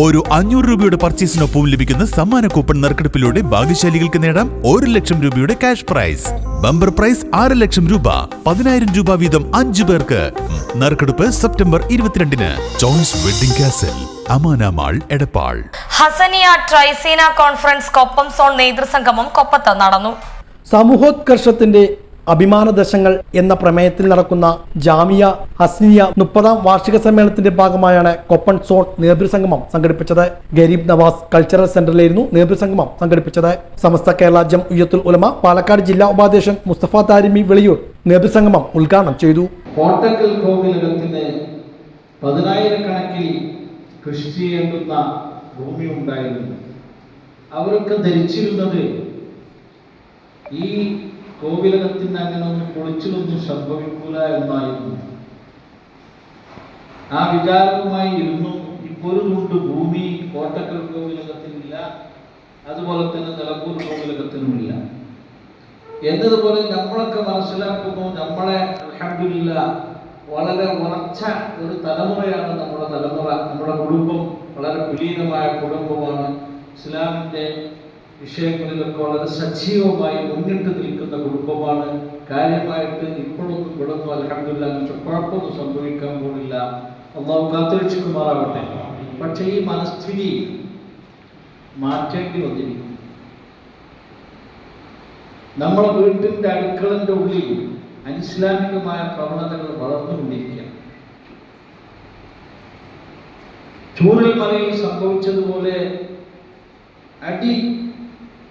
ഓരോ അഞ്ഞൂറ് രൂപയുടെ പർച്ചേസിനൊപ്പം ലഭിക്കുന്ന സമ്മാന കൂപ്പൺ നറുക്കെടുപ്പിലൂടെ ഭാഗ്യശാലികൾക്ക് നേടാം ഒരു ലക്ഷം രൂപയുടെ ക്യാഷ് പ്രൈസ് ബമ്പർ പ്രൈസ് ആറ് ലക്ഷം രൂപ. പതിനായിരം രൂപ വീതം അഞ്ചു പേർക്ക്. നറുക്കെടുപ്പ് സെപ്റ്റംബർ ഇരുപത്തിരണ്ടിന്. Choice wedding castle Amana mall Edappal. Hasaniya ട്രൈസീന conference Koppam zone നേതൃസംഗമം കൊപ്പത്ത് നടന്നു. സമൂഹോത്കർഷത്തിന്റെ അഭിമാന ദശങ്ങൾ എന്ന പ്രമേയത്തിൽ നടക്കുന്ന ജാമിയ ഹസ്നിയ മുപ്പതാം വാർഷിക സമ്മേളനത്തിന്റെ ഭാഗമായാണ് കൊപ്പൺ സോൺ നേതൃസംഗമം സംഘടിപ്പിച്ചത്. ഗരീബ് നവാസ് കൾച്ചറൽ സെന്ററിലായിരുന്നു നേതൃസംഗമം സംഘടിപ്പിച്ചത്. സമസ്ത കേരള ജം ഉയ്യത്തുൽ ഉലമ പാലക്കാട് ജില്ലാ ഉപാധ്യക്ഷൻ മുസ്തഫ താരിമി വെളിയൂർ നേതൃസംഗമം ഉദ്ഘാടനം ചെയ്തു. കോട്ടക്കൽ കൃഷി ഭൂമി ഉണ്ടായിരുന്നു. അവരൊക്കെ ധരിച്ചിരുന്നത് ഈ കോവിലകത്തിന് അങ്ങനെ ഒന്നും പൊളിച്ചിലൊന്നും സംഭവിക്കൂല എന്നായിരുന്നു. ആ വിചാരവുമായി ഇരുന്നു. ഇപ്പോഴുമുണ്ട് ഭൂമി കോട്ടക്കൽ കോവിലകത്തിനില്ല അതുപോലെ തന്നെ നിലമ്പൂർ കോവിലകത്തിനുമില്ല എന്നതുപോലെ നമ്മളൊക്കെ മനസ്സിലാക്കുന്നു നമ്മളെ അൽഹംദുലില്ല വളരെ ഉറച്ച ഒരു തലമുറയാണ് നമ്മുടെ തലമുറ. നമ്മുടെ കുടുംബം വളരെ കുലീനമായ കുടുംബമാണ്. ഇസ്ലാമിന്റെ വിഷയങ്ങളിലൊക്കെ വളരെ സജീവമായി മുന്നിട്ട് നിൽക്കുന്ന കുടുംബമാണ്. കാര്യമായിട്ട് ഇപ്പോഴൊന്നും ഇവിടൊന്നും അലഹമില്ല അങ്ങനത്തെ കുഴപ്പമൊന്നും സംഭവിക്കാൻ പോണില്ല. അള്ളാഹു കാത്തിരക്ഷിക്കുമാറാവട്ടെ. പക്ഷേ ഈ മനസ്ഥിതി മാറ്റേണ്ടി വന്നിരിക്കുന്നു. നമ്മളെ വീട്ടിന്റെ അടുക്കളന്റെ ഉള്ളിൽ അനിസ്ലാമികമായ പ്രവണതകൾ വളർന്നുകൊണ്ടിരിക്കുകയാണ്. ചൂരൽ മലയിൽ സംഭവിച്ചതുപോലെ അടി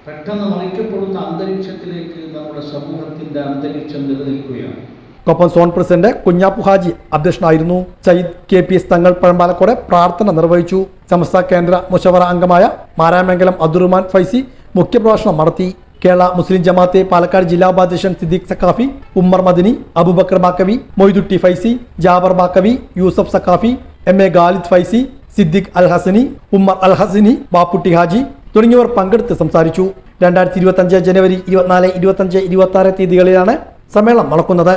പെട്ടെന്ന് മറിക്കപ്പെടുന്ന അന്തരീക്ഷത്തിലേക്ക് നമ്മുടെ സമൂഹത്തിന്റെ അന്തരീക്ഷം നിലനിൽക്കുകയാണ്. കൊപ്പം സോൺ പ്രസിഡന്റ് കുഞ്ഞാപ്പു ഹാജി അധ്യക്ഷനായിരുന്നു. സയ്യിദ് കെ പി എസ് തങ്ങൾ പഴമ്പാലക്കോടെ പ്രാർത്ഥന നിർവഹിച്ചു. സമസ്ത കേന്ദ്ര മുഷവറ അംഗമായ മാരാമംഗലം അബ്ദുറഹ്മാൻ ഫൈസി മുഖ്യപ്രഭാഷണം നടത്തി. കേരള മുസ്ലിം ജമാഅത്തെ പാലക്കാട് ജില്ലാ ഉപാധ്യക്ഷൻ സിദ്ദീഖ് സക്കാഫി ഉമ്മർ മദിനി അബുബക്കർ ബാക്കവി മൊയ്തുട്ടി ഫൈസി ജാബർ ബാക്കവി യൂസഫ് സക്കാഫി എം എ ഖാലിദ് ഫൈസി സിദ്ദിഖ് അൽ ഹസനി ഉമ്മർ അൽ ഹസനി ബാപ്പുട്ടി ഹാജി തുടങ്ങിയവർ പങ്കെടുത്ത് സംസാരിച്ചു. രണ്ടായിരത്തി ഇരുപത്തി അഞ്ച് ജനുവരി ഇരുപത്തിനാല് ഇരുപത്തി അഞ്ച് ഇരുപത്തി ആറ് തീയതികളിലാണ് സമ്മേളനം നടക്കുന്നത്.